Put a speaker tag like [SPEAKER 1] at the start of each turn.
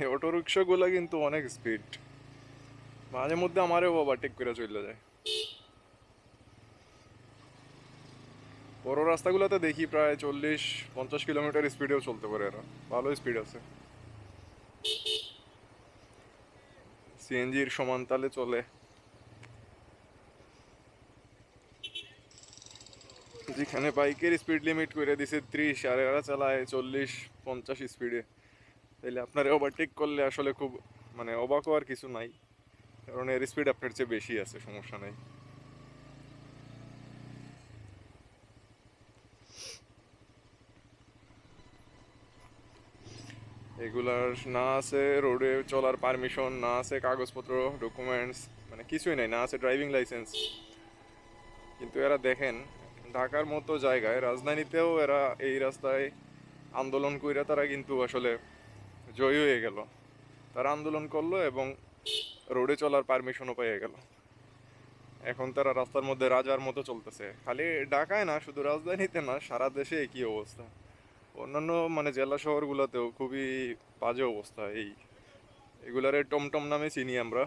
[SPEAKER 1] এই অটো রিক্সাগুলো কিন্তু অনেক স্পিড মাঝে মধ্যে আমারও ওভারটেক করে চলে যায়। বড় রাস্তাগুলোতে দেখি প্রায় চল্লিশ, পঞ্চাশ কিলোমিটার স্পিডেও চলতে পারে এরা। ভালো স্পিড আছে। সিএনজির সমান তালে চলে। যেখানে বাইকের স্পিড লিমিট করে দিছে ত্রিশ আর এরা চালায় চল্লিশ, পঞ্চাশ স্পিডে তাইলে আপনার ওভারটেক করলে আসলে খুব মানে অবাক হওয়ার কিছু নাই। কারণ এর স্পিড আপনার চেয়ে বেশি আছে, সমস্যা নেই। এগুলার না আছে রোডে চলার পারমিশন না আছে কাগজপত্র ডকুমেন্টস মানে কিছুই নাই, না আছে ড্রাইভিং লাইসেন্স কিন্তু এরা দেখেন, ঢাকার মতো জায়গায়, রাজধানীতেও এরা এই রাস্তায় আন্দোলন কইরা তারা কিন্তু আসলে জয়ী হয়ে গেল। তারা আন্দোলন করল এবং রোডে চলার পারমিশনও পেয়ে গেল। এখন তারা রাস্তার মধ্যে রাজার মতো চলতেছে। খালি ঢাকায় না, শুধু রাজধানীতে না, সারা দেশে একই অবস্থা। অন্যান্য মানে জেলা শহরগুলোতেও খুবই বাজে অবস্থা এই। এগুলারে টমটম নামে চিনি আমরা।